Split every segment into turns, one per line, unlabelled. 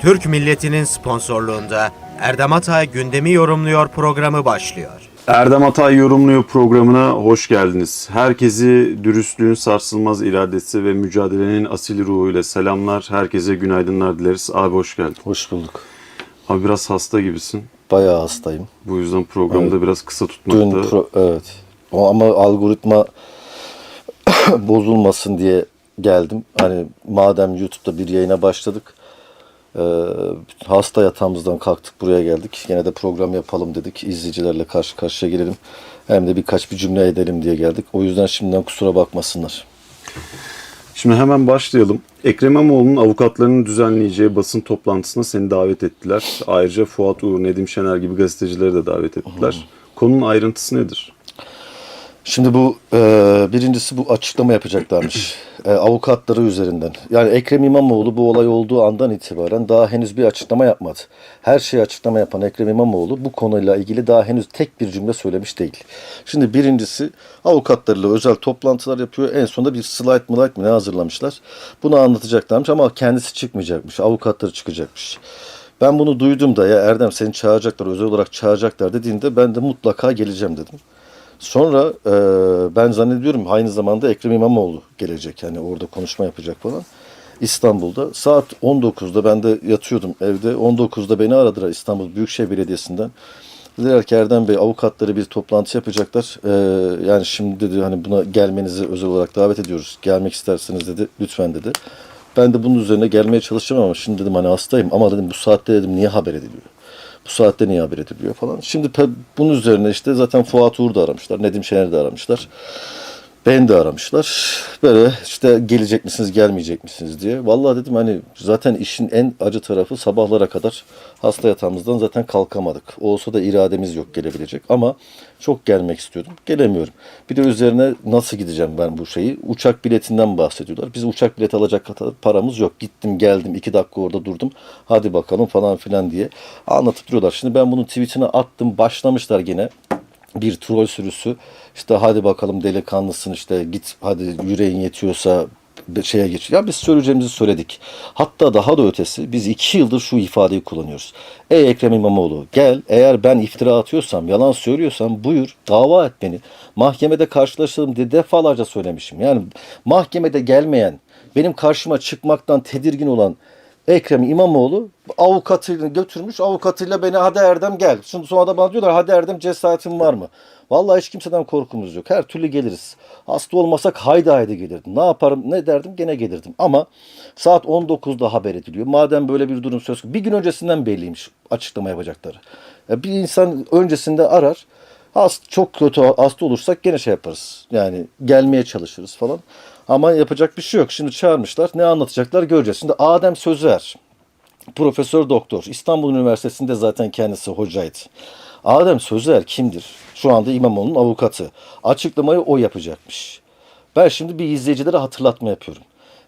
Türk milletinin sponsorluğunda Erdem Atay gündemi yorumluyor programı başlıyor.
Erdem Atay yorumluyor programına hoş geldiniz. Herkesi dürüstlüğün sarsılmaz iradesi ve mücadelenin asil ruhuyla selamlar. Herkese günaydınlar dileriz. Abi hoş geldin.
Hoş bulduk.
Abi biraz hasta gibisin.
Bayağı hastayım.
Bu yüzden programı da biraz kısa
Dün
tutmakta.
pro- evet. Ama algoritma bozulmasın diye geldim. Hani madem YouTube'da bir yayına başladık. E, hasta yatağımızdan kalktık buraya geldik. Yine de program yapalım dedik. İzleyicilerle karşı karşıya gelelim. Hem de birkaç bir cümle edelim diye geldik. O yüzden şimdiden kusura bakmasınlar.
Şimdi hemen başlayalım. Ekrem İmamoğlu'nun avukatlarının düzenleyeceği basın toplantısına seni davet ettiler. Ayrıca Fuat Uğur, Nedim Şener gibi gazetecileri de davet ettiler. Konunun ayrıntısı nedir?
Şimdi bu e, birincisi bu açıklama yapacaklarmış. E, avukatları üzerinden. Yani Ekrem İmamoğlu bu olay olduğu andan itibaren daha henüz bir açıklama yapmadı. Her şeyi açıklama yapan Ekrem İmamoğlu bu konuyla ilgili daha henüz tek bir cümle söylemiş değil. Şimdi birincisi avukatlarıyla özel toplantılar yapıyor. En sonunda bir slide mı ne hazırlamışlar. Bunu anlatacaklarmış ama kendisi çıkmayacakmış. Avukatları çıkacakmış. Ben bunu duydum da ya Erdem seni çağıracaklar özel olarak çağıracaklar dediğinde ben de mutlaka geleceğim dedim. Sonra e, ben zannediyorum aynı zamanda Ekrem İmamoğlu gelecek. Yani orada konuşma yapacak falan. İstanbul'da. Saat 19'da ben de yatıyordum evde. 19'da beni aradılar İstanbul Büyükşehir Belediyesi'nden. Dediler ki Erdem Bey avukatları bir toplantı yapacaklar. E, yani şimdi dedi hani buna gelmenizi özel olarak davet ediyoruz. Gelmek isterseniz dedi lütfen dedi. Ben de bunun üzerine gelmeye çalışacağım ama şimdi dedim hani hastayım ama dedim bu saatte dedim niye haber ediliyor? Bu saatte niye haber ediliyor falan. Şimdi bunun üzerine işte zaten Fuat Uğur da aramışlar. Nedim Şener de aramışlar. Beni de aramışlar. Böyle işte gelecek misiniz gelmeyecek misiniz diye. Vallahi dedim hani zaten işin en acı tarafı sabahlara kadar hasta yatağımızdan zaten kalkamadık. Olsa da irademiz yok gelebilecek ama çok gelmek istiyordum. Gelemiyorum. Bir de üzerine nasıl gideceğim ben bu şeyi? Uçak biletinden bahsediyorlar. Biz uçak bileti alacak kadar paramız yok. Gittim geldim iki dakika orada durdum. Hadi bakalım falan filan diye anlatıp duruyorlar. Şimdi ben bunun tweetine attım. Başlamışlar gene bir troll sürüsü işte hadi bakalım delikanlısın işte git hadi yüreğin yetiyorsa bir şeye geç. Ya biz söyleyeceğimizi söyledik. Hatta daha da ötesi biz iki yıldır şu ifadeyi kullanıyoruz. Ey Ekrem İmamoğlu gel eğer ben iftira atıyorsam yalan söylüyorsam buyur dava et beni. Mahkemede karşılaşalım diye defalarca söylemişim. Yani mahkemede gelmeyen benim karşıma çıkmaktan tedirgin olan Ekrem İmamoğlu avukatını götürmüş. Avukatıyla beni hadi Erdem gel. Şimdi sonra da bana diyorlar hadi Erdem cesaretin var mı? Vallahi hiç kimseden korkumuz yok. Her türlü geliriz. Hasta olmasak haydi haydi gelirdim. Ne yaparım ne derdim gene gelirdim. Ama saat 19'da haber ediliyor. Madem böyle bir durum söz konusu. Bir gün öncesinden belliymiş açıklama yapacakları. Ya bir insan öncesinde arar. Hast, çok kötü hasta olursak gene şey yaparız. Yani gelmeye çalışırız falan. Ama yapacak bir şey yok. Şimdi çağırmışlar. Ne anlatacaklar göreceğiz. Şimdi Adem Sözer, profesör doktor. İstanbul Üniversitesi'nde zaten kendisi hocaydı. Adem Sözer kimdir? Şu anda İmamoğlu'nun avukatı. Açıklamayı o yapacakmış. Ben şimdi bir izleyicilere hatırlatma yapıyorum.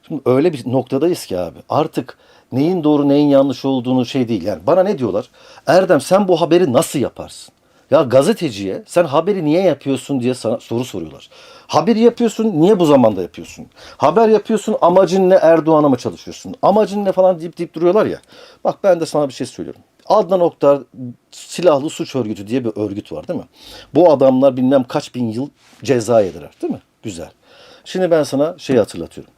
Şimdi öyle bir noktadayız ki abi artık neyin doğru neyin yanlış olduğunu şey değil. Yani bana ne diyorlar? Erdem sen bu haberi nasıl yaparsın? Ya gazeteciye sen haberi niye yapıyorsun diye sana soru soruyorlar. Haberi yapıyorsun niye bu zamanda yapıyorsun? Haber yapıyorsun amacın ne Erdoğan'a mı çalışıyorsun? Amacın ne falan deyip deyip duruyorlar ya. Bak ben de sana bir şey söylüyorum. Adnan Oktar silahlı suç örgütü diye bir örgüt var değil mi? Bu adamlar bilmem kaç bin yıl ceza yediler değil mi? Güzel. Şimdi ben sana şey hatırlatıyorum.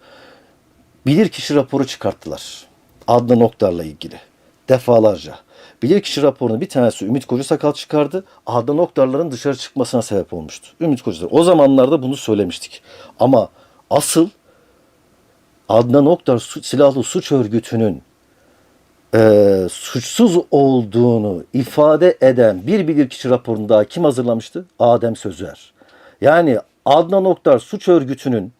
Bilirkişi raporu çıkarttılar. Adnan Oktar'la ilgili. Defalarca. Bilirkişi raporunu bir tanesi Ümit Kocasakal çıkardı. Adnan Oktar'ların dışarı çıkmasına sebep olmuştu. Ümit Kocasakal. O zamanlarda bunu söylemiştik. Ama asıl Adnan Oktar silahlı suç örgütünün e, suçsuz olduğunu ifade eden bir bilirkişi raporunu daha kim hazırlamıştı? Adem Sözer. Yani Adnan Oktar suç örgütünün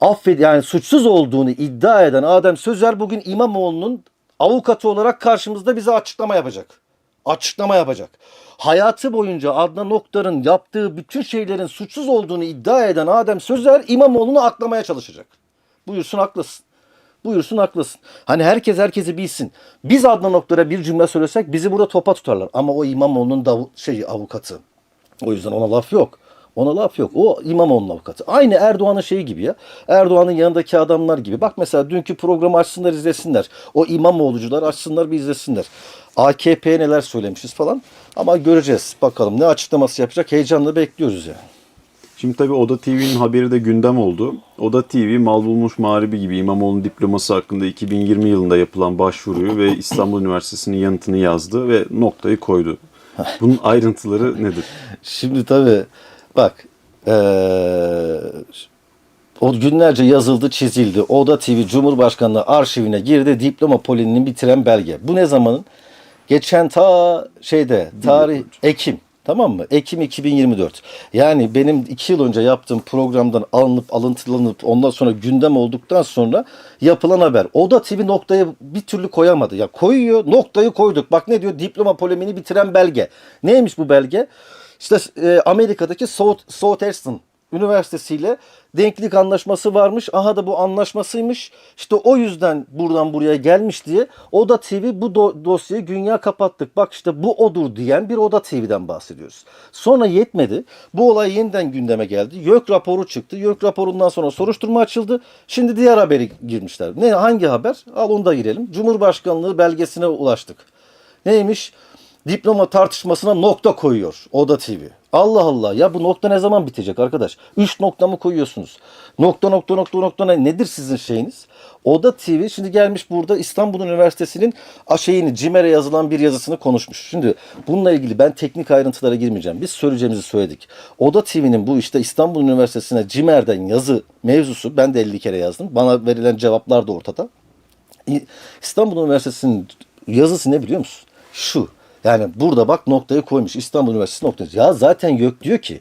affed yani suçsuz olduğunu iddia eden Adem Sözer bugün İmamoğlu'nun avukatı olarak karşımızda bize açıklama yapacak. Açıklama yapacak. Hayatı boyunca Adnan Oktar'ın yaptığı bütün şeylerin suçsuz olduğunu iddia eden Adem Sözer İmamoğlu'nu aklamaya çalışacak. Buyursun haklısın. Buyursun haklısın. Hani herkes herkesi bilsin. Biz Adnan Oktar'a bir cümle söylesek bizi burada topa tutarlar. Ama o İmamoğlu'nun şey avukatı. O yüzden ona laf yok. Ona laf yok. O İmamoğlu'nun avukatı. Aynı Erdoğan'ın şeyi gibi ya. Erdoğan'ın yanındaki adamlar gibi. Bak mesela dünkü programı açsınlar izlesinler. O İmamoğlucular açsınlar bir izlesinler. AKP'ye neler söylemişiz falan. Ama göreceğiz. Bakalım ne açıklaması yapacak. Heyecanla bekliyoruz yani.
Şimdi tabii Oda TV'nin haberi de gündem oldu. Oda TV mal bulmuş mağribi gibi İmamoğlu'nun diploması hakkında 2020 yılında yapılan başvuruyu ve İstanbul Üniversitesi'nin yanıtını yazdı ve noktayı koydu. Bunun ayrıntıları nedir?
Şimdi tabii bak eee, o günlerce yazıldı çizildi. Oda TV Cumhurbaşkanlığı arşivine girdi diploma polinini bitiren belge. Bu ne zamanın? Geçen ta şeyde tarih Ekim tamam mı? Ekim 2024. Yani benim iki yıl önce yaptığım programdan alınıp alıntılanıp ondan sonra gündem olduktan sonra yapılan haber. Oda TV noktayı bir türlü koyamadı. Ya koyuyor noktayı koyduk. Bak ne diyor diploma polemini bitiren belge. Neymiş bu belge? İşte e, Amerika'daki South, Southeastern Üniversitesi ile denklik anlaşması varmış. Aha da bu anlaşmasıymış. İşte o yüzden buradan buraya gelmiş diye Oda TV bu do- dosyayı dünya kapattık. Bak işte bu odur diyen bir Oda TV'den bahsediyoruz. Sonra yetmedi. Bu olay yeniden gündeme geldi. YÖK raporu çıktı. YÖK raporundan sonra soruşturma açıldı. Şimdi diğer haberi girmişler. Ne hangi haber? Al onu da girelim. Cumhurbaşkanlığı belgesine ulaştık. Neymiş? Diploma tartışmasına nokta koyuyor Oda TV. Allah Allah ya bu nokta ne zaman bitecek arkadaş? Üç nokta mı koyuyorsunuz? Nokta nokta nokta nokta ne? Nedir sizin şeyiniz? Oda TV şimdi gelmiş burada İstanbul Üniversitesi'nin şeyini CİMER'e yazılan bir yazısını konuşmuş. Şimdi bununla ilgili ben teknik ayrıntılara girmeyeceğim. Biz söyleyeceğimizi söyledik. Oda TV'nin bu işte İstanbul Üniversitesi'ne CİMER'den yazı mevzusu ben de 50 kere yazdım. Bana verilen cevaplar da ortada. İstanbul Üniversitesi'nin yazısı ne biliyor musun? Şu. Yani burada bak noktayı koymuş. İstanbul Üniversitesi noktası. Ya zaten yok diyor ki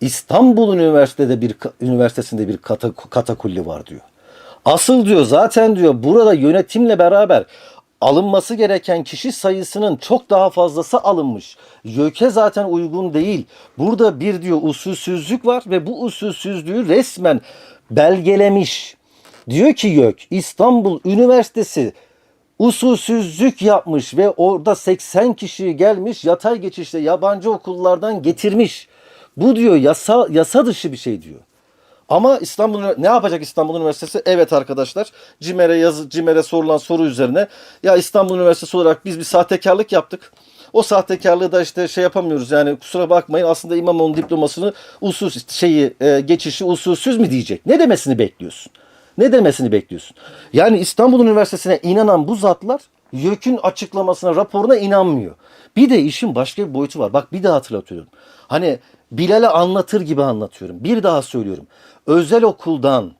İstanbul Üniversitede bir üniversitesinde bir kata, katakulli var diyor. Asıl diyor zaten diyor burada yönetimle beraber alınması gereken kişi sayısının çok daha fazlası alınmış. YÖK'e zaten uygun değil. Burada bir diyor usulsüzlük var ve bu usulsüzlüğü resmen belgelemiş. Diyor ki YÖK İstanbul Üniversitesi usulsüzlük yapmış ve orada 80 kişi gelmiş yatay geçişte yabancı okullardan getirmiş. Bu diyor yasa yasa dışı bir şey diyor. Ama İstanbul ne yapacak İstanbul Üniversitesi? Evet arkadaşlar CİMER'e yazı CİMER'e sorulan soru üzerine ya İstanbul Üniversitesi olarak biz bir sahtekarlık yaptık. O sahtekarlığı da işte şey yapamıyoruz yani kusura bakmayın aslında İmamoğlu diplomasını usul şeyi e, geçişi usulsüz mü diyecek. Ne demesini bekliyorsun? Ne demesini bekliyorsun? Yani İstanbul Üniversitesi'ne inanan bu zatlar YÖK'ün açıklamasına, raporuna inanmıyor. Bir de işin başka bir boyutu var. Bak bir daha hatırlatıyorum. Hani Bilal'e anlatır gibi anlatıyorum. Bir daha söylüyorum. Özel okuldan,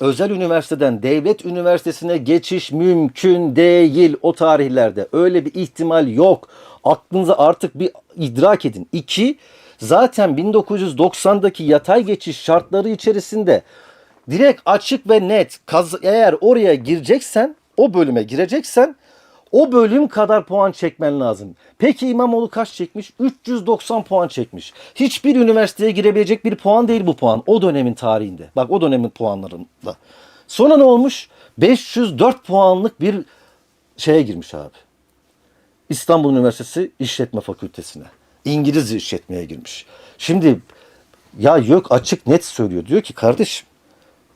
özel üniversiteden devlet üniversitesine geçiş mümkün değil o tarihlerde. Öyle bir ihtimal yok. Aklınıza artık bir idrak edin. İki, zaten 1990'daki yatay geçiş şartları içerisinde direkt açık ve net kaz- eğer oraya gireceksen o bölüme gireceksen o bölüm kadar puan çekmen lazım. Peki İmamoğlu kaç çekmiş? 390 puan çekmiş. Hiçbir üniversiteye girebilecek bir puan değil bu puan. O dönemin tarihinde. Bak o dönemin puanlarında. Sonra ne olmuş? 504 puanlık bir şeye girmiş abi. İstanbul Üniversitesi İşletme Fakültesine. İngiliz işletmeye girmiş. Şimdi ya yok açık net söylüyor. Diyor ki kardeşim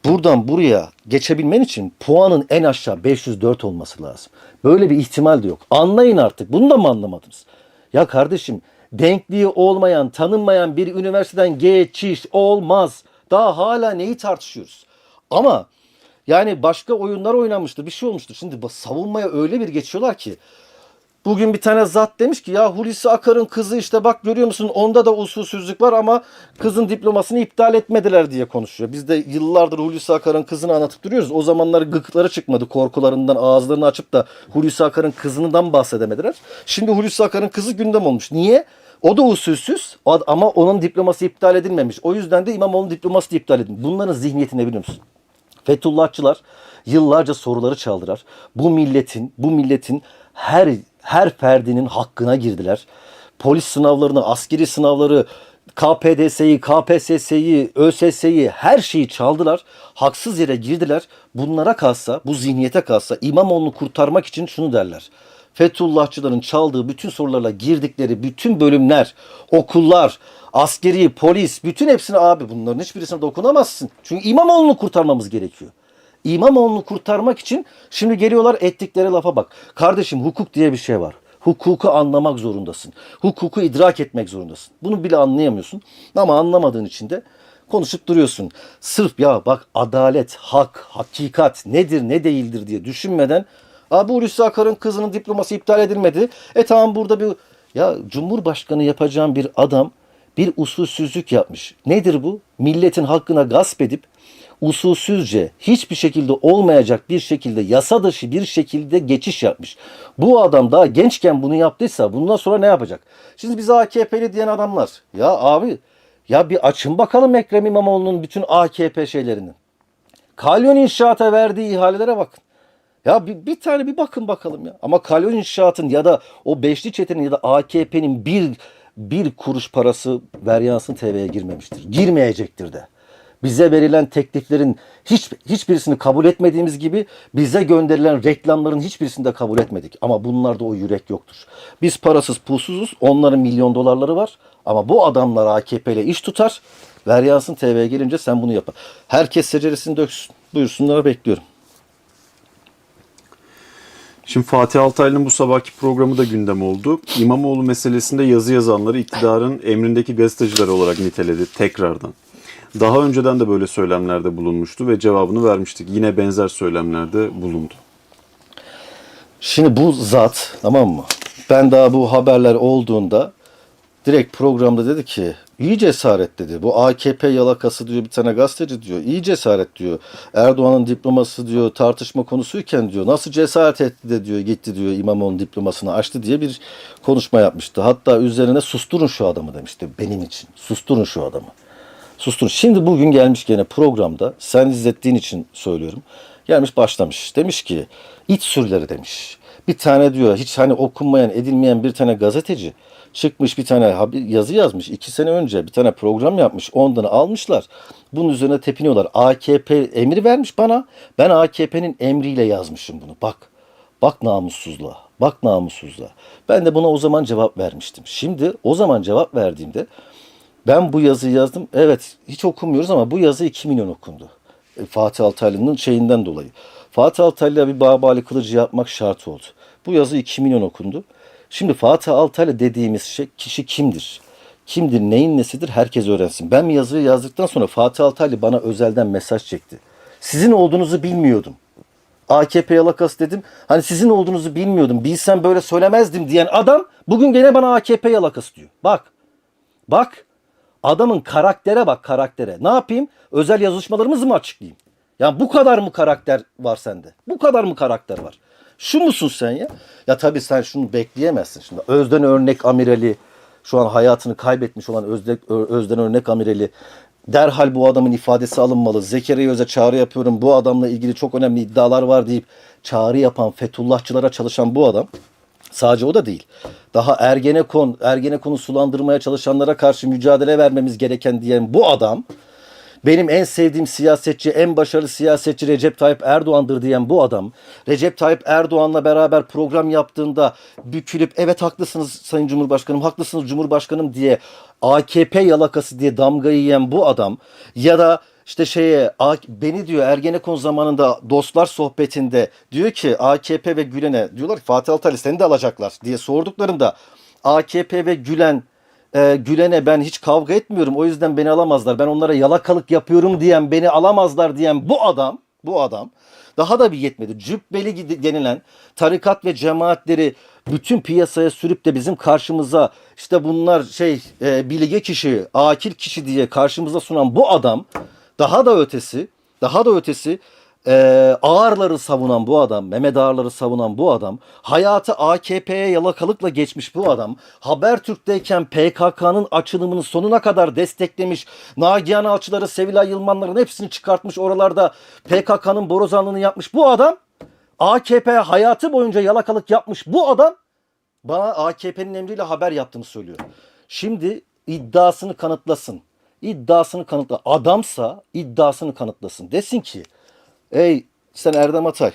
buradan buraya geçebilmen için puanın en aşağı 504 olması lazım. Böyle bir ihtimal de yok. Anlayın artık. Bunu da mı anlamadınız? Ya kardeşim denkliği olmayan, tanınmayan bir üniversiteden geçiş olmaz. Daha hala neyi tartışıyoruz? Ama yani başka oyunlar oynanmıştır, bir şey olmuştur. Şimdi savunmaya öyle bir geçiyorlar ki Bugün bir tane zat demiş ki ya Hulusi Akar'ın kızı işte bak görüyor musun onda da usulsüzlük var ama kızın diplomasını iptal etmediler diye konuşuyor. Biz de yıllardır Hulusi Akar'ın kızını anlatıp duruyoruz. O zamanlar gıkları çıkmadı korkularından ağızlarını açıp da Hulusi Akar'ın kızından bahsedemediler. Şimdi Hulusi Akar'ın kızı gündem olmuş. Niye? O da usulsüz ama onun diploması iptal edilmemiş. O yüzden de İmamoğlu'nun diploması da iptal edilmiş. Bunların zihniyetini biliyor musun? Fethullahçılar yıllarca soruları çaldılar. Bu milletin, bu milletin her her ferdinin hakkına girdiler. Polis sınavlarını, askeri sınavları, KPDS'yi, KPSS'yi, ÖSS'yi her şeyi çaldılar. Haksız yere girdiler. Bunlara kalsa, bu zihniyete kalsa İmamoğlu'nu kurtarmak için şunu derler. Fethullahçıların çaldığı bütün sorularla girdikleri bütün bölümler, okullar, askeri, polis, bütün hepsini abi bunların hiçbirisine dokunamazsın. Çünkü İmamoğlu'nu kurtarmamız gerekiyor. İmamoğlu'nu kurtarmak için şimdi geliyorlar ettikleri lafa bak. Kardeşim hukuk diye bir şey var. Hukuku anlamak zorundasın. Hukuku idrak etmek zorundasın. Bunu bile anlayamıyorsun. Ama anlamadığın için de konuşup duruyorsun. Sırf ya bak adalet, hak, hakikat nedir ne değildir diye düşünmeden Abi Hulusi Akar'ın kızının diploması iptal edilmedi. E tamam burada bir ya Cumhurbaşkanı yapacağım bir adam bir usulsüzlük yapmış. Nedir bu? Milletin hakkına gasp edip usulsüzce hiçbir şekilde olmayacak bir şekilde yasa dışı bir şekilde geçiş yapmış. Bu adam daha gençken bunu yaptıysa bundan sonra ne yapacak? Şimdi bize AKP'li diyen adamlar ya abi ya bir açın bakalım Ekrem İmamoğlu'nun bütün AKP şeylerini. Kalyon İnşaat'a verdiği ihalelere bakın. Ya bir, bir tane bir bakın bakalım ya. Ama Kalyon İnşaat'ın ya da o Beşli Çete'nin ya da AKP'nin bir bir kuruş parası Veryans'ın TV'ye girmemiştir. Girmeyecektir de. Bize verilen tekliflerin hiç hiçbirisini kabul etmediğimiz gibi bize gönderilen reklamların hiçbirisini de kabul etmedik. Ama bunlarda o yürek yoktur. Biz parasız pulsuzuz. Onların milyon dolarları var. Ama bu adamlar AKP ile iş tutar. Veryans'ın TV'ye gelince sen bunu yapar. Herkes seceresini döksün. Buyursunlar bekliyorum.
Şimdi Fatih Altaylı'nın bu sabahki programı da gündem oldu. İmamoğlu meselesinde yazı yazanları iktidarın emrindeki gazeteciler olarak niteledi tekrardan. Daha önceden de böyle söylemlerde bulunmuştu ve cevabını vermiştik. Yine benzer söylemlerde bulundu.
Şimdi bu zat tamam mı? Ben daha bu haberler olduğunda direkt programda dedi ki iyi cesaret dedi. Bu AKP yalakası diyor bir tane gazeteci diyor. İyi cesaret diyor. Erdoğan'ın diploması diyor tartışma konusuyken diyor. Nasıl cesaret etti de diyor gitti diyor İmamoğlu'nun diplomasını açtı diye bir konuşma yapmıştı. Hatta üzerine susturun şu adamı demişti benim için. Susturun şu adamı. Susturun. Şimdi bugün gelmiş gene programda sen izlettiğin için söylüyorum. Gelmiş başlamış. Demiş ki iç sürüleri demiş. Bir tane diyor hiç hani okunmayan edilmeyen bir tane gazeteci çıkmış bir tane yazı yazmış. iki sene önce bir tane program yapmış. Ondan almışlar. Bunun üzerine tepiniyorlar. AKP emir vermiş bana. Ben AKP'nin emriyle yazmışım bunu. Bak. Bak namussuzluğa. Bak namussuzluğa. Ben de buna o zaman cevap vermiştim. Şimdi o zaman cevap verdiğimde ben bu yazıyı yazdım. Evet hiç okumuyoruz ama bu yazı 2 milyon okundu. E, Fatih Altaylı'nın şeyinden dolayı. Fatih Altaylı'ya bir Babali Kılıcı yapmak şart oldu. Bu yazı 2 milyon okundu. Şimdi Fatih Altaylı dediğimiz şey, kişi kimdir? Kimdir, neyin nesidir herkes öğrensin. Ben yazıyı yazdıktan sonra Fatih Altaylı bana özelden mesaj çekti. Sizin olduğunuzu bilmiyordum. AKP yalakası dedim. Hani sizin olduğunuzu bilmiyordum. Bilsem böyle söylemezdim diyen adam bugün gene bana AKP yalakası diyor. Bak. Bak. Adamın karaktere bak karaktere. Ne yapayım? Özel yazışmalarımızı mı açıklayayım? Ya bu kadar mı karakter var sende? Bu kadar mı karakter var? Şu musun sen ya? Ya tabii sen şunu bekleyemezsin. Şimdi Özden Örnek Amirali şu an hayatını kaybetmiş olan Özden, Örnek Amirali derhal bu adamın ifadesi alınmalı. Zekeriya Öz'e çağrı yapıyorum. Bu adamla ilgili çok önemli iddialar var deyip çağrı yapan Fethullahçılara çalışan bu adam Sadece o da değil. Daha Ergenekon, Ergenekon'u sulandırmaya çalışanlara karşı mücadele vermemiz gereken diyen bu adam benim en sevdiğim siyasetçi, en başarılı siyasetçi Recep Tayyip Erdoğan'dır diyen bu adam, Recep Tayyip Erdoğan'la beraber program yaptığında bükülüp evet haklısınız Sayın Cumhurbaşkanım, haklısınız Cumhurbaşkanım diye AKP yalakası diye damgayı yiyen bu adam ya da işte şeye beni diyor Ergenekon zamanında dostlar sohbetinde diyor ki AKP ve Gülen'e diyorlar ki Fatih Altaylı seni de alacaklar diye sorduklarında AKP ve Gülen e, Gülen'e ben hiç kavga etmiyorum o yüzden beni alamazlar ben onlara yalakalık yapıyorum diyen beni alamazlar diyen bu adam bu adam daha da bir yetmedi. Cübbeli denilen tarikat ve cemaatleri bütün piyasaya sürüp de bizim karşımıza işte bunlar şey e, bilge kişi, akil kişi diye karşımıza sunan bu adam daha da ötesi, daha da ötesi e, ağırları savunan bu adam, Mehmet Ağarları savunan bu adam, hayatı AKP'ye yalakalıkla geçmiş bu adam, Habertürk'teyken PKK'nın açılımını sonuna kadar desteklemiş, Nagihan Alçıları, Sevilay Yılmanların hepsini çıkartmış oralarda PKK'nın borazanlığını yapmış bu adam, AKP hayatı boyunca yalakalık yapmış bu adam, bana AKP'nin emriyle haber yaptığını söylüyor. Şimdi iddiasını kanıtlasın. İddiasını kanıtla. Adamsa iddiasını kanıtlasın. Desin ki ey sen Erdem Atay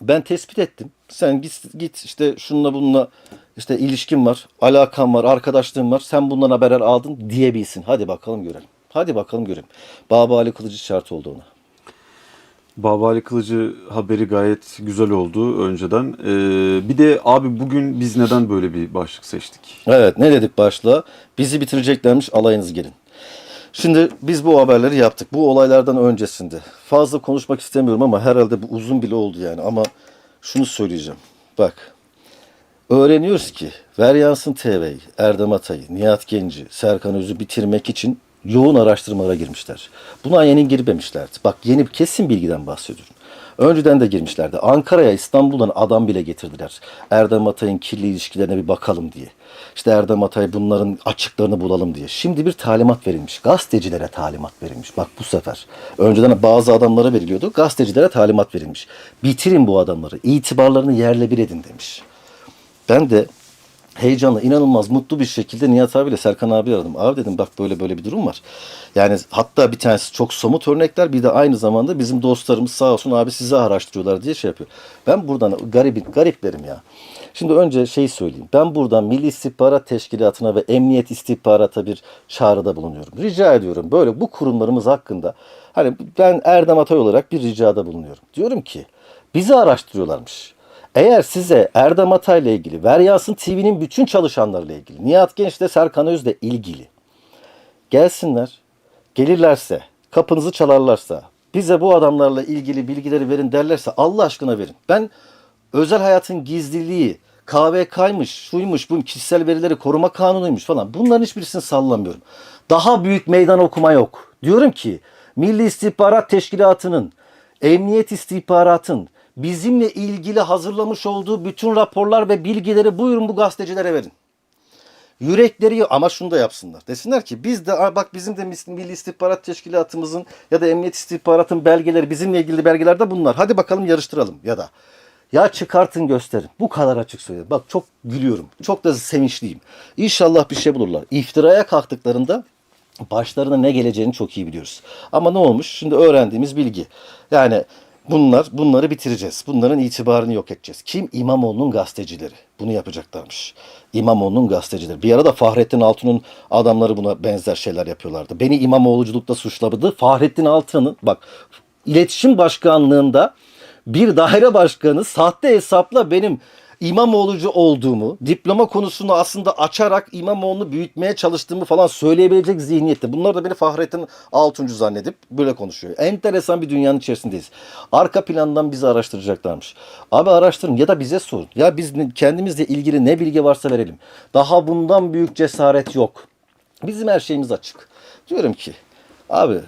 Ben tespit ettim. Sen git, git işte şununla bununla işte ilişkin var, alakan var, arkadaşlığın var. Sen bundan haberler aldın diyebilsin. Hadi bakalım görelim. Hadi bakalım görelim. Baba Ali Kılıcı şart oldu ona.
Baba Ali Kılıcı haberi gayet güzel oldu önceden. Ee, bir de abi bugün biz neden böyle bir başlık seçtik?
Evet ne dedik başlığa? Bizi bitireceklermiş alayınız gelin. Şimdi biz bu haberleri yaptık. Bu olaylardan öncesinde. Fazla konuşmak istemiyorum ama herhalde bu uzun bile oldu yani. Ama şunu söyleyeceğim. Bak. Öğreniyoruz ki Veryansın TV'yi, Erdem Atay'ı, Nihat Genci, Serkan Öz'ü bitirmek için yoğun araştırmalara girmişler. Buna yeni girmemişlerdi. Bak yeni kesin bilgiden bahsediyorum. Önceden de girmişlerdi. Ankara'ya İstanbul'dan adam bile getirdiler. Erdem Atay'ın kirli ilişkilerine bir bakalım diye. İşte Erdem Atay bunların açıklarını bulalım diye. Şimdi bir talimat verilmiş. Gazetecilere talimat verilmiş. Bak bu sefer. Önceden bazı adamlara veriliyordu. Gazetecilere talimat verilmiş. Bitirin bu adamları. İtibarlarını yerle bir edin demiş. Ben de heyecanla, inanılmaz mutlu bir şekilde Nihat abiyle Serkan abi aradım. Abi dedim bak böyle böyle bir durum var. Yani hatta bir tanesi çok somut örnekler bir de aynı zamanda bizim dostlarımız sağ olsun abi sizi araştırıyorlar diye şey yapıyor. Ben buradan garip, gariplerim ya. Şimdi önce şey söyleyeyim. Ben buradan Milli İstihbarat Teşkilatı'na ve Emniyet İstihbarat'a bir çağrıda bulunuyorum. Rica ediyorum böyle bu kurumlarımız hakkında hani ben Erdem Atay olarak bir ricada bulunuyorum. Diyorum ki bizi araştırıyorlarmış. Eğer size Erdem Atay'la ilgili, Veryansın TV'nin bütün çalışanlarıyla ilgili, Nihat Genç'le Serkan Öz'le ilgili gelsinler, gelirlerse, kapınızı çalarlarsa, bize bu adamlarla ilgili bilgileri verin derlerse Allah aşkına verin. Ben özel hayatın gizliliği, KVK'ymış, şuymuş, bu kişisel verileri koruma kanunuymuş falan bunların hiçbirisini sallamıyorum. Daha büyük meydan okuma yok. Diyorum ki Milli İstihbarat Teşkilatı'nın, Emniyet İstihbarat'ın bizimle ilgili hazırlamış olduğu bütün raporlar ve bilgileri buyurun bu gazetecilere verin. Yürekleri ama şunu da yapsınlar. Desinler ki biz de "Aa, bak bizim de Milli İstihbarat Teşkilatımızın ya da Emniyet İstihbarat'ın belgeleri bizimle ilgili belgeler de bunlar. Hadi bakalım yarıştıralım ya da ya çıkartın gösterin. Bu kadar açık söylüyorum. Bak çok gülüyorum. Çok da sevinçliyim. İnşallah bir şey bulurlar. İftiraya kalktıklarında başlarına ne geleceğini çok iyi biliyoruz. Ama ne olmuş? Şimdi öğrendiğimiz bilgi. Yani bunlar bunları bitireceğiz. Bunların itibarını yok edeceğiz. Kim? İmamoğlu'nun gazetecileri. Bunu yapacaklarmış. İmamoğlu'nun gazetecileri. Bir arada Fahrettin Altun'un adamları buna benzer şeyler yapıyorlardı. Beni İmamoğluculukla suçladı. Fahrettin Altun'un bak iletişim başkanlığında bir daire başkanı sahte hesapla benim İmamoğlucu olduğumu, diploma konusunu aslında açarak İmamoğlu'nu büyütmeye çalıştığımı falan söyleyebilecek zihniyette. Bunlar da beni Fahrettin Altuncu zannedip böyle konuşuyor. Enteresan bir dünyanın içerisindeyiz. Arka plandan bizi araştıracaklarmış. Abi araştırın ya da bize sorun. Ya biz kendimizle ilgili ne bilgi varsa verelim. Daha bundan büyük cesaret yok. Bizim her şeyimiz açık. Diyorum ki abi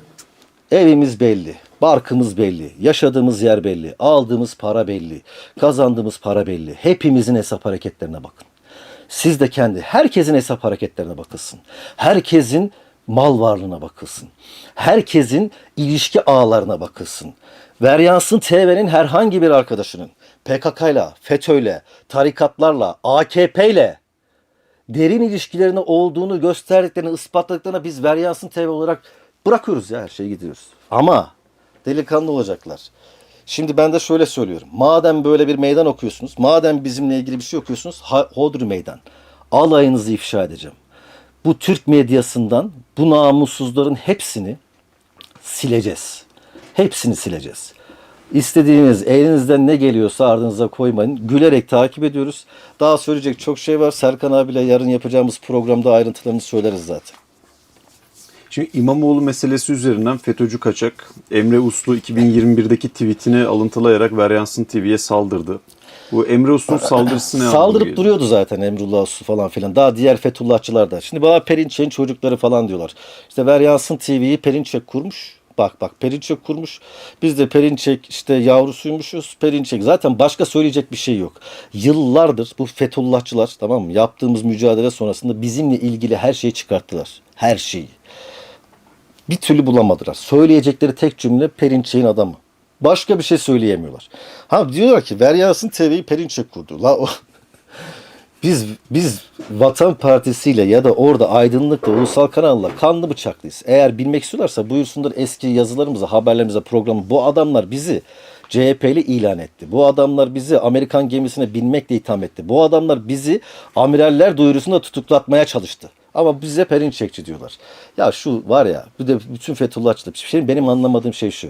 Evimiz belli, barkımız belli, yaşadığımız yer belli, aldığımız para belli, kazandığımız para belli. Hepimizin hesap hareketlerine bakın. Siz de kendi, herkesin hesap hareketlerine bakılsın. Herkesin mal varlığına bakılsın. Herkesin ilişki ağlarına bakılsın. Veryansın TV'nin herhangi bir arkadaşının PKK'yla, FETÖ'yle, tarikatlarla, AKP'yle derin ilişkilerine olduğunu gösterdiklerini, ispatladıklarına biz Veryansın TV olarak bırakıyoruz ya her şeyi gidiyoruz. Ama delikanlı olacaklar. Şimdi ben de şöyle söylüyorum. Madem böyle bir meydan okuyorsunuz, madem bizimle ilgili bir şey okuyorsunuz, hodri meydan. Alayınızı ifşa edeceğim. Bu Türk medyasından bu namussuzların hepsini sileceğiz. Hepsini sileceğiz. İstediğiniz, elinizden ne geliyorsa ardınıza koymayın. Gülerek takip ediyoruz. Daha söyleyecek çok şey var. Serkan abiyle yarın yapacağımız programda ayrıntılarını söyleriz zaten.
Şimdi İmamoğlu meselesi üzerinden FETÖ'cü kaçak Emre Uslu 2021'deki tweetini alıntılayarak Veryansın TV'ye saldırdı. Bu Emre Uslu'nun saldırısı ne
Saldırıp duruyordu zaten Emrullah Uslu falan filan. Daha diğer Fethullahçılar da. Şimdi bana Perinçek'in çocukları falan diyorlar. İşte Veryansın TV'yi Perinçek kurmuş. Bak bak Perinçek kurmuş. Biz de Perinçek işte yavrusuymuşuz. Perinçek zaten başka söyleyecek bir şey yok. Yıllardır bu Fethullahçılar tamam mı? Yaptığımız mücadele sonrasında bizimle ilgili her şeyi çıkarttılar. Her şeyi. Bir türlü bulamadılar. Söyleyecekleri tek cümle Perinçek'in adamı. Başka bir şey söyleyemiyorlar. Ha diyorlar ki Veryansın TV'yi Perinçek kurdu. La o biz biz Vatan Partisi ile ya da orada Aydınlık'la Ulusal Kanal'la kanlı bıçaklıyız. Eğer bilmek istiyorlarsa buyursunlar eski yazılarımıza, haberlerimize, programı. Bu adamlar bizi CHP'li ilan etti. Bu adamlar bizi Amerikan gemisine binmekle itham etti. Bu adamlar bizi amiraller duyurusunda tutuklatmaya çalıştı. Ama bize Perinçekçi diyorlar. Ya şu var ya bir de bütün Fethullahçılar. Şey, benim anlamadığım şey şu.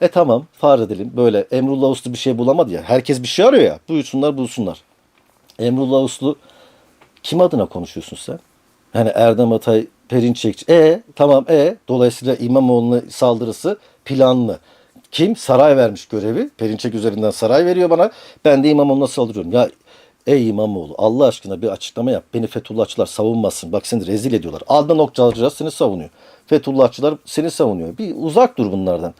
E tamam farz edelim böyle Emrullah Uslu bir şey bulamadı ya. Herkes bir şey arıyor ya. Buyursunlar bulsunlar. Emrullah Uslu kim adına konuşuyorsun sen? Yani Erdem Atay, Perinçekçi. E tamam e dolayısıyla İmamoğlu'na saldırısı planlı. Kim? Saray vermiş görevi. Perinçek üzerinden saray veriyor bana. Ben de İmamoğlu'na saldırıyorum. Ya ey İmamoğlu Allah aşkına bir açıklama yap. Beni Fethullahçılar savunmasın. Bak seni rezil ediyorlar. Adnan Okçalcılar seni savunuyor. Fethullahçılar seni savunuyor. Bir uzak dur bunlardan.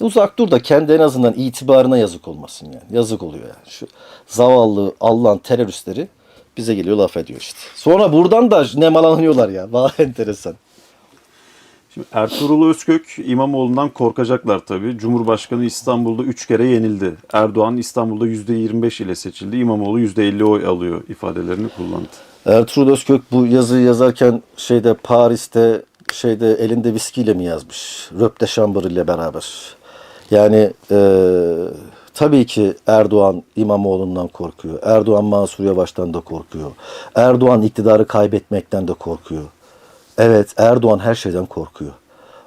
Uzak dur da kendi en azından itibarına yazık olmasın yani. Yazık oluyor yani. Şu zavallı Allah'ın teröristleri bize geliyor laf ediyor işte. Sonra buradan da nemalanıyorlar ya. Vay enteresan.
Şimdi Ertuğrul Özkök İmamoğlu'ndan korkacaklar tabii. Cumhurbaşkanı İstanbul'da 3 kere yenildi. Erdoğan İstanbul'da %25 ile seçildi. İmamoğlu %50 oy alıyor ifadelerini kullandı.
Ertuğrul Özkök bu yazıyı yazarken şeyde Paris'te şeyde elinde viskiyle mi yazmış? Röpte Şambır ile beraber. Yani eee, tabii ki Erdoğan İmamoğlu'ndan korkuyor. Erdoğan Mansur Yavaş'tan da korkuyor. Erdoğan iktidarı kaybetmekten de korkuyor. Evet Erdoğan her şeyden korkuyor.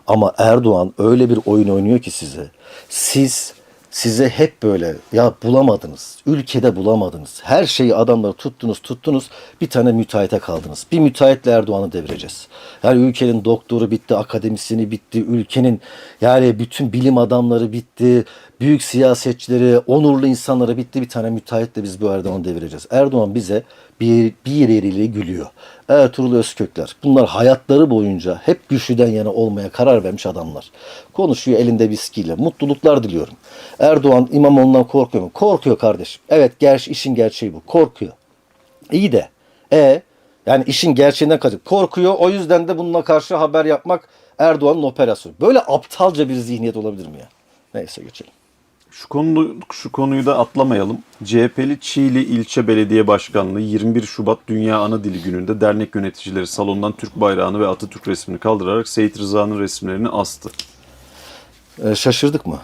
Ama Erdoğan öyle bir oyun oynuyor ki size. Siz size hep böyle ya bulamadınız. Ülkede bulamadınız. Her şeyi adamları tuttunuz tuttunuz. Bir tane müteahhite kaldınız. Bir müteahhitle Erdoğan'ı devireceğiz. Yani ülkenin doktoru bitti, akademisyeni bitti. Ülkenin yani bütün bilim adamları bitti. Büyük siyasetçileri, onurlu insanları bitti. Bir tane müteahhitle biz bu Erdoğan'ı devireceğiz. Erdoğan bize bir, bir yeriyle gülüyor. Ertuğrul Özkökler. Bunlar hayatları boyunca hep güçlüden yana olmaya karar vermiş adamlar. Konuşuyor elinde viskiyle. Mutluluklar diliyorum. Erdoğan İmamoğlu'ndan korkuyor mu? Korkuyor kardeşim. Evet gerçi işin gerçeği bu. Korkuyor. İyi de. E yani işin gerçeğinden kaçıp korkuyor. O yüzden de bununla karşı haber yapmak Erdoğan'ın operasyonu. Böyle aptalca bir zihniyet olabilir mi ya? Neyse geçelim.
Şu konu şu konuyu da atlamayalım. CHP'li Çiğli İlçe Belediye Başkanlığı 21 Şubat Dünya Ana Dili Günü'nde dernek yöneticileri salondan Türk bayrağını ve Atatürk resmini kaldırarak Seyit Rıza'nın resimlerini astı.
E, şaşırdık mı?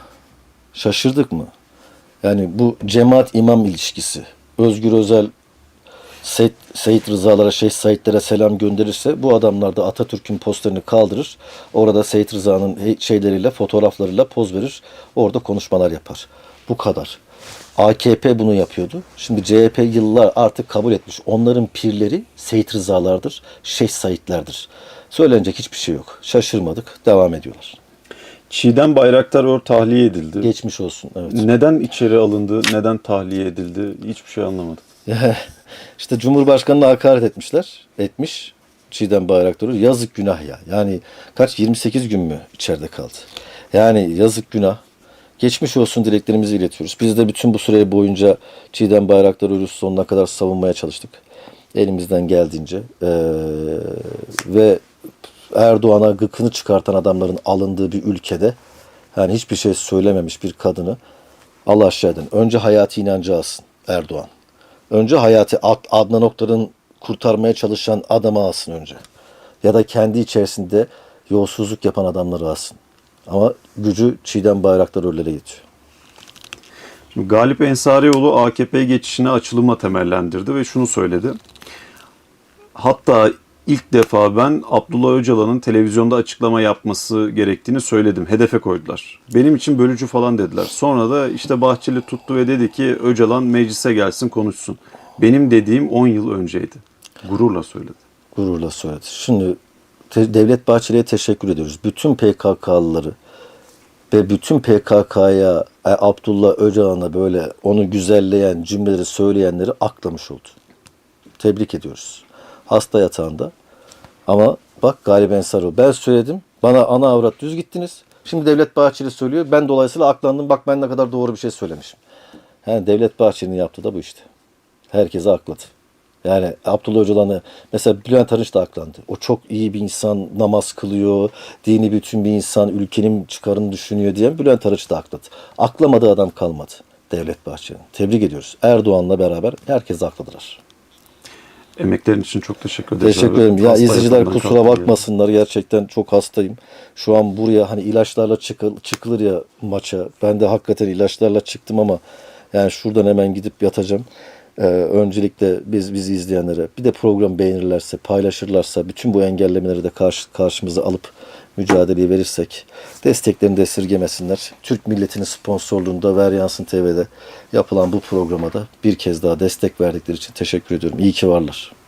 Şaşırdık mı? Yani bu cemaat imam ilişkisi. Özgür Özel Seyit, Seyit Rıza'lara, Şeyh Saidlere selam gönderirse bu adamlar da Atatürk'ün posterini kaldırır. Orada Seyit Rıza'nın şeyleriyle, fotoğraflarıyla poz verir. Orada konuşmalar yapar. Bu kadar. AKP bunu yapıyordu. Şimdi CHP yıllar artık kabul etmiş. Onların pirleri Seyit Rıza'lardır, Şeyh Saidlerdir. Söylenecek hiçbir şey yok. Şaşırmadık. Devam ediyorlar.
Çiğdem Bayraktar tahliye edildi.
Geçmiş olsun. Evet.
Neden içeri alındı, neden tahliye edildi hiçbir şey anlamadım.
işte Cumhurbaşkanı'na hakaret etmişler. Etmiş. Çiğdem Bayraktar'ı. Yazık günah ya. Yani kaç 28 gün mü içeride kaldı? Yani yazık günah. Geçmiş olsun dileklerimizi iletiyoruz. Biz de bütün bu süre boyunca Çiğdem Bayraktar ölüsü sonuna kadar savunmaya çalıştık. Elimizden geldiğince. Ee, ve Erdoğan'a gıkını çıkartan adamların alındığı bir ülkede yani hiçbir şey söylememiş bir kadını Allah edin. Önce hayati inancı alsın Erdoğan. Önce hayati Ad- Adnan Oktar'ın kurtarmaya çalışan adamı alsın önce. Ya da kendi içerisinde yolsuzluk yapan adamları alsın. Ama gücü Çiğdem Bayraktar öllere yetiyor.
Galip Ensarioğlu AKP geçişine açılıma temellendirdi ve şunu söyledi. Hatta ilk defa ben Abdullah Öcalan'ın televizyonda açıklama yapması gerektiğini söyledim. Hedefe koydular. Benim için bölücü falan dediler. Sonra da işte Bahçeli tuttu ve dedi ki Öcalan meclise gelsin konuşsun. Benim dediğim 10 yıl önceydi. Gururla söyledi.
Gururla söyledi. Şimdi Devlet Bahçeli'ye teşekkür ediyoruz. Bütün PKK'lıları ve bütün PKK'ya e, Abdullah Öcalan'a böyle onu güzelleyen cümleleri söyleyenleri aklamış oldu. Tebrik ediyoruz. Hasta yatağında. Ama bak Galip Ensarı ben söyledim. Bana ana avrat düz gittiniz. Şimdi Devlet Bahçeli söylüyor. Ben dolayısıyla aklandım. Bak ben ne kadar doğru bir şey söylemişim. Yani Devlet Bahçeli'nin yaptığı da bu işte. Herkese akladı. Yani Abdullah Öcalan'ı mesela Bülent Arınç da aklandı. O çok iyi bir insan, namaz kılıyor, dini bütün bir insan, ülkenin çıkarını düşünüyor diyen Bülent Arınç da akladı. Aklamadığı adam kalmadı Devlet Bahçeli'nin. Tebrik ediyoruz. Erdoğan'la beraber herkes akladılar.
Emeklerin için çok teşekkür ederiz.
Teşekkür ederim. Ya izleyiciler kusura bakmasınlar. Gerçekten çok hastayım. Şu an buraya hani ilaçlarla çıkıl, çıkılır ya maça. Ben de hakikaten ilaçlarla çıktım ama yani şuradan hemen gidip yatacağım. Ee, öncelikle biz bizi izleyenlere bir de program beğenirlerse, paylaşırlarsa bütün bu engellemeleri de karşı, karşımıza alıp mücadeleyi verirsek desteklerini de esirgemesinler. Türk milletinin sponsorluğunda Ver Yansın TV'de yapılan bu programa da bir kez daha destek verdikleri için teşekkür ediyorum. İyi ki varlar.